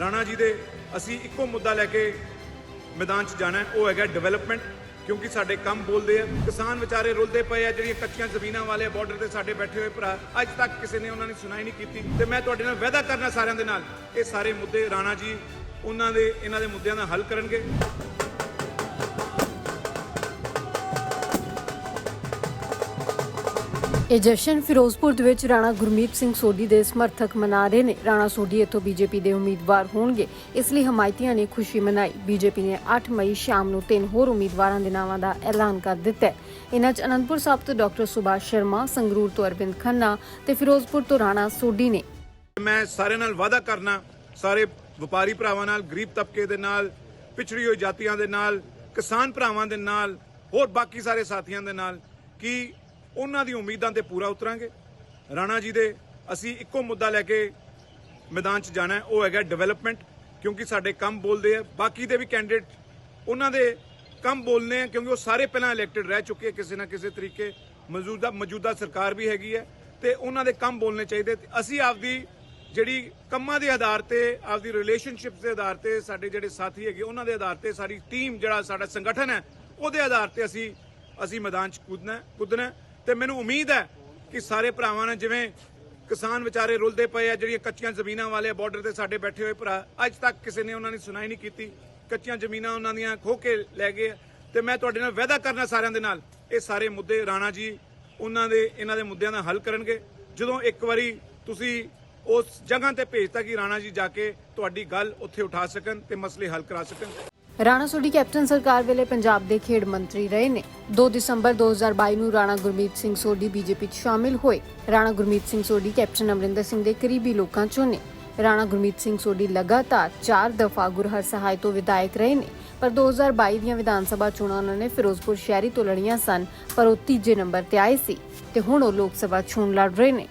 ਰਾਣਾ ਜੀ ਦੇ ਅਸੀਂ ਇੱਕੋ ਮੁੱਦਾ ਲੈ ਕੇ ਮੈਦਾਨ 'ਚ ਜਾਣਾ ਉਹ ਹੈਗਾ ਡਿਵੈਲਪਮੈਂਟ ਕਿਉਂਕਿ ਸਾਡੇ ਕੰਮ ਬੋਲਦੇ ਆ, ਕਿਸਾਨ ਵਿਚਾਰੇ ਰੁਲਦੇ ਪਏ ਆ, ਜਿਹੜੀਆਂ ਕੱਚੀਆਂ ਜ਼ਮੀਨਾਂ ਵਾਲੇ ਬਾਰਡਰ ਤੇ ਸਾਡੇ ਬੈਠੇ ਹੋਏ ਭਰਾ, ਅੱਜ ਤੱਕ ਕਿਸੇ ਨੇ ਉਹਨਾਂ ਦੀ ਸੁਣਾਈ ਨਹੀਂ ਕੀਤੀ, ਤੇ ਮੈਂ ਤੁਹਾਡੇ ਨਾਲ ਵਾਅਦਾ ਕਰਨਾ ਸਾਰਿਆਂ ਦੇ ਨਾਲ, ਇਹ ਸਾਰੇ ਮੁੱਦੇ ਰਾਣਾ ਜੀ, ਉਹਨਾਂ ਦੇ, ਇਹਨਾਂ ਦੇ ਮੁੱਦਿਆਂ ਦਾ ਹੱਲ ਕਰਨਗੇ। ਇਹ ਜਸ਼ਨ ਫਿਰੋਜ਼ਪੁਰ ਦੇ ਵਿੱਚ ਰਾਣਾ ਗੁਰਮੀਤ ਸਿੰਘ ਸੋਢੀ ਦੇ ਸਮਰਥਕ ਮਨਾ ਰਹੇ ਨੇ। ਰਾਣਾ ਸੋਢੀ ਇੱਥੋਂ ਬੀਜੇਪੀ ਦੇ ਉਮੀਦਵਾਰ ਹੋਣਗੇ। ਇਸ ਲਈ ਹਮਾਇਤੀਆਂ ਨੇ ਖੁਸ਼ੀ ਮਨਾਈ। ਬੀਜੇਪੀ ਨੇ 8 ਮਈ ਸ਼ਾਮ ਨੂੰ ਤਿੰਨ ਹੋਰ ਉਮੀਦਵਾਰਾਂ ਦੇ ਨਾਵਾਂ ਦਾ ਐਲਾਨ ਕਰ ਦਿੱਤਾ ਹੈ। ਇਨ੍ਹਾਂ 'ਚ ਅਨੰਦਪੁਰ ਸਾਹਿਬ ਤੋਂ ਡਾਕਟਰ ਸੁਭਾਸ਼ ਸ਼ਰਮਾ, ਸੰਗਰੂਰ ਤੋਂ ਅਰਵਿੰਦ ਖੰਨਾ ਤੇ ਫਿਰੋਜ਼ਪੁਰ ਤੋਂ ਰਾਣਾ ਸੋਢੀ ਨੇ। ਮੈਂ ਸਾਰੇ ਨਾਲ ਵਾਅਦਾ ਕਰਨਾ, ਸਾਰੇ ਵਪਾਰੀ ਭਰਾਵਾਂ ਨਾਲ, ਗਰੀਬ ਤਬਕੇ ਦੇ ਨਾਲ, ਪਿਛੜੀ ਹੋਈ ਜਾਤੀਆਂ ਦੇ ਨਾਲ, ਕਿਸਾਨ ਭਰਾਵਾਂ ਦੇ ਨਾਲ, ਹੋਰ ਬਾਕੀ ਸਾਰੇ ਸਾਥੀਆਂ ਦੇ ਨਾਲ ਕਿ ਉਹਨਾਂ ਦੀ ਉਮੀਦਾਂ ਤੇ ਪੂਰਾ ਉਤਰਾਂਗੇ। ਰਾਣਾ ਜੀ ਦੇ ਅਸੀਂ ਇੱਕੋ ਮੁੱਦਾ ਲੈ ਕੇ ਮੈਦਾਨ 'ਚ ਜਾਣਾ ਉਹ ਹੈਗਾ ਡਿਵੈਲਪਮੈਂਟ ਕਿਉਂਕਿ ਸਾਡੇ ਕੰਮ ਬੋਲਦੇ ਆ। ਬਾਕੀ ਦੇ ਵੀ ਕੈਂਡੀਡੇਟ ਉਹਨਾਂ ਦੇ ਕੰਮ ਬੋਲਨੇ ਆ, ਕਿਉਂਕਿ ਉਹ ਸਾਰੇ ਪਹਿਲਾਂ ਇਲੈਕਟਿਡ ਰਹਿ ਚੁੱਕੇ ਆ ਕਿਸੇ ਨਾ ਕਿਸੇ ਤਰੀਕੇ। ਮੌਜੂਦਾ ਮੌਜੂਦਾ ਸਰਕਾਰ ਵੀ ਹੈਗੀ ਹੈ ਤੇ ਉਹਨਾਂ ਦੇ ਕੰਮ ਬੋਲਨੇ ਚਾਹੀਦੇ। ਅਸੀਂ ਆਪਦੀ ਜਿਹੜੀ ਕੰਮਾਂ ਦੇ ਆਧਾਰ ਤੇ, ਆਪਦੀ ਰਿਲੇਸ਼ਨਸ਼ਿਪਸ ਦੇ ਆਧਾਰ ਤੇ, ਸਾਡੇ ਜਿਹੜੇ ਸਾਥੀ ਹੈਗੇ, ਉਹਨਾਂ ਦੇ ਆਧਾਰ ਤੇ ਸਾਡੀ ਟੀਮ ਜਿਹੜਾ ਸਾਡਾ ਸੰਗਠਨ ਹੈ, ਉਹਦੇ ਆਧਾਰ ਤੇ ਅਸੀਂ ਅਸੀਂ ਮੈਦਾਨ 'ਚ ਕੁੱਦਣਾ ਕੁੱਦਣਾ ਤੇ ਮੈਨੂੰ ਉਮੀਦ ਹੈ ਕਿ ਸਾਰੇ ਭਰਾਵਾਂ ਨੇ ਜਿਵੇਂ ਕਿਸਾਨ ਵਿਚਾਰੇ ਰੁਲਦੇ ਪਏ ਆ, ਜਿਹੜੀਆਂ ਕੱਚੀਆਂ ਜ਼ਮੀਨਾਂ ਵਾਲੇ ਬਾਰਡਰ ਤੇ ਸਾਡੇ ਬੈਠੇ ਹੋਏ ਭਰਾ, ਅੱਜ ਤੱਕ ਕਿਸੇ ਨੇ ਉਹਨਾਂ ਦੀ ਸੁਣਾਈ ਨਹੀਂ ਕੀਤੀ ਕੱਚੀਆਂ ਜ਼ਮੀਨਾਂ ਉਹਨਾਂ ਦੀਆਂ ਖੋ ਕੇ ਲੈ ਗਏ ਆ। ਤੇ ਮੈਂ ਤੁਹਾਡੇ ਨਾਲ ਵਾਅਦਾ ਕਰਨਾ ਸਾਰਿਆਂ ਦੇ ਨਾਲ, ਇਹ ਸਾਰੇ ਮੁੱਦੇ ਰਾਣਾ ਜੀ, ਉਹਨਾਂ ਦੇ, ਇਹਨਾਂ ਦੇ ਮੁੱਦਿਆਂ ਦਾ ਹੱਲ ਕਰਨਗੇ ਜਦੋਂ ਇੱਕ ਵਾਰੀ ਤੁਸੀਂ ਉਸ ਜਗ੍ਹਾ ਤੇ ਭੇਜਤਾ ਕਿ ਰਾਣਾ ਜੀ ਜਾ ਕੇ ਤੁਹਾਡੀ ਗੱਲ ਉੱਥੇ ਉਠਾ ਸਕਣ ਤੇ ਮਸਲੇ ਹੱਲ ਕਰਾ ਸਕਣ ਰਾਣਾ ਸੋਢੀ ਕੈਪਟਨ ਸਰਕਾਰ ਵੇਲੇ ਪੰਜਾਬ ਦੇ ਖੇਡ ਮੰਤਰੀ ਰਹੇ ਨੇ। 2 ਦਸੰਬਰ 2022 ਨੂੰ ਰਾਣਾ ਗੁਰਮੀਤ ਸਿੰਘ ਸੋਢੀ ਬੀਜੇਪੀ 'ਚ ਸ਼ਾਮਿਲ ਹੋਏ। ਰਾਣਾ ਗੁਰਮੀਤ ਸਿੰਘ ਸੋਢੀ ਕੈਪਟਨ ਅਮਰਿੰਦਰ ਸਿੰਘ ਦੇ ਕਰੀਬੀ ਲੋਕਾਂ 'ਚੋਂ ਨੇ। ਰਾਣਾ ਗੁਰਮੀਤ ਸਿੰਘ ਸੋਢੀ ਲਗਾਤਾਰ 4 ਦਫਾ ਗੁਰਹਰ ਸਹਾਇ ਤੋਂ ਵਿਧਾਇਕ ਰਹੇ ਨੇ। ਪਰ 2022 ਦੀਆਂ ਵਿਧਾਨ ਸਭਾ ਚੋਣਾਂ ਉਹਨਾਂ ਨੇ ਫਿਰੋਜ਼ਪੁਰ ਸ਼ਹਿਰੀ ਤੋਂ ਲੜੀਆਂ ਸਨ, ਪਰ ਉਹ ਤੀਜੇ ਨੰਬਰ ਤੇ ਆਏ ਸੀ ਤੇ ਹੁਣ ਉਹ ਲੋਕ ਸਭਾ ਚੋਣ ਲੜ ਰਹੇ ਨੇ।